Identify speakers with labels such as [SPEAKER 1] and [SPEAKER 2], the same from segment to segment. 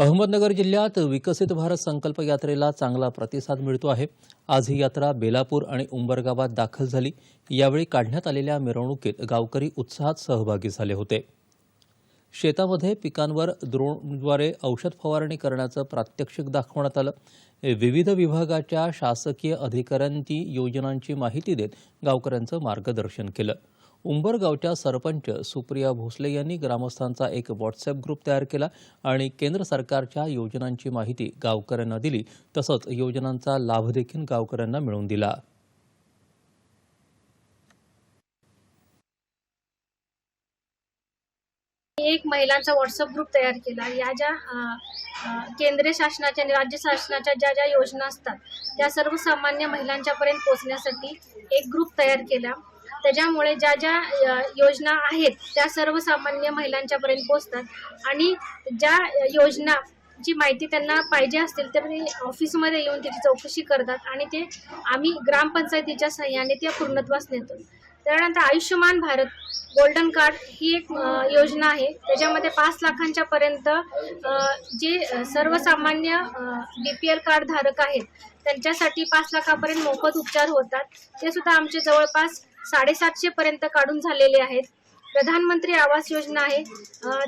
[SPEAKER 1] अहमदनगर जिल्ह्यात विकसित भारत संकल्प यात्रेला चांगला प्रतिसाद मिळतो आहे. आज ही यात्रा बेलापूर आणि उंबरगावात दाखल झाली. यावेळी काढण्यात आलेल्या मिरवणुकीत गावकरी उत्साहात सहभागी झाले होते. शेतामध्ये पिकांवर द्रोणद्वारे औषध फवारणी करण्याचं प्रात्यक्षिक दाखवण्यात आलं. विविध विभागाच्या शासकीय अधिकाऱ्यांची योजनांची माहिती देत गावकऱ्यांचं मार्गदर्शन केलं. उंबरगावच्या सरपंच सुप्रिया भोसले यांनी ग्रामस्थांचा एक व्हॉट्सअप ग्रुप तयार केला आणि केंद्र सरकारच्या योजनांची माहिती गावकऱ्यांना दिली. तसंच योजनांचा लाभ देखील गावकऱ्यांना मिळवून दिला.
[SPEAKER 2] एक महिलांचा व्हॉट्सअप ग्रुप तयार केला. या ज्या केंद्र शासनाच्या आणि राज्य शासनाच्या ज्या ज्या योजना असतात त्या सर्वसामान्य महिलांच्यापर्यंत पोहोचण्यासाठी एक ग्रुप तयार केला. त्याच्यामुळे ज्या ज्या योजना आहेत त्या सर्वसामान्य महिलांच्या पर्यंत पोहोचतात. आणि ज्या योजना जी माहिती त्यांना पाहिजे असतील तर ते ऑफिसमध्ये येऊन त्याची चौकशी करतात आणि ते आम्ही ग्रामपंचायतीच्या सहाय्याने त्या पूर्णत्वास नेतो. त्यानंतर आयुष्यमान भारत गोल्डन कार्ड ही एक योजना आहे. त्याच्यामध्ये पाच लाखांच्या पर्यंत जे सर्वसामान्य बी पी एल कार्ड धारक आहेत त्यांच्यासाठी पाच लाखापर्यंत मोफत उपचार होतात. ते सुद्धा आमचे जवळपास साडेसातशे पर्यंत काढून झालेले आहेत. प्रधानमंत्री आवास योजना आहे.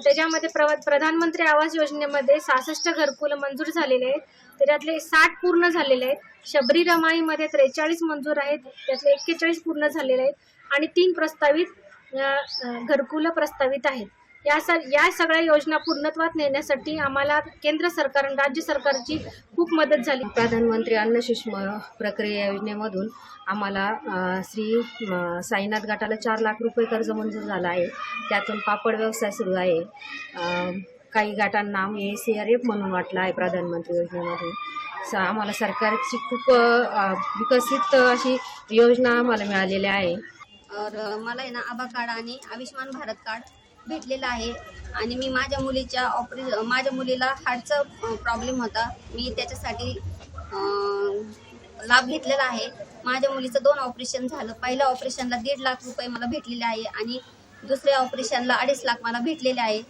[SPEAKER 2] त्याच्यामध्ये प्र प्रधानमंत्री आवास योजनेमध्ये सहासष्ट घरकुलं मंजूर झालेले आहेत. त्याच्यातले साठ पूर्ण झालेले आहेत. शबरी रमाईमध्ये त्रेचाळीस मंजूर आहेत. त्यातले एक्केचाळीस पूर्ण झालेले आहेत. आणि तीन प्रस्तावित घरकुलं प्रस्तावित आहेत. या स या सगळ्या योजना पूर्णत्वात नेण्यासाठी आम्हाला केंद्र सरकार आणि राज्य सरकारची खूप मदत झाली.
[SPEAKER 3] प्रधानमंत्री अन्न सूक्ष्म प्रक्रिया योजनेमधून आम्हाला श्री साईनाथ गटाला चार लाख रुपये कर्ज मंजूर झालं आहे. त्यातून पापड व्यवसाय सुरू आहे. काही गटांना आम्ही सी आर एफ म्हणून वाटलं आहे प्रधानमंत्री योजनेमधून. स आम्हाला सरकारची खूप विकसित अशी योजना आम्हाला मिळालेल्या आहे.
[SPEAKER 4] मला आहे ना आभा कार्ड आणि आयुष्यमान भारत कार्ड भेटलेलं आहे. आणि मी माझ्या मुलीच्या ऑपरे माझ्या मुलीला हार्टचा प्रॉब्लेम होता. मी त्याच्यासाठी लाभ घेतलेला आहे. माझ्या मुलीचं दोन ऑपरेशन झालं. पहिल्या ऑपरेशनला दीड लाख रुपये मला भेटलेले आहे आणि दुसऱ्या ऑपरेशनला अडीच लाख मला भेटलेले आहे.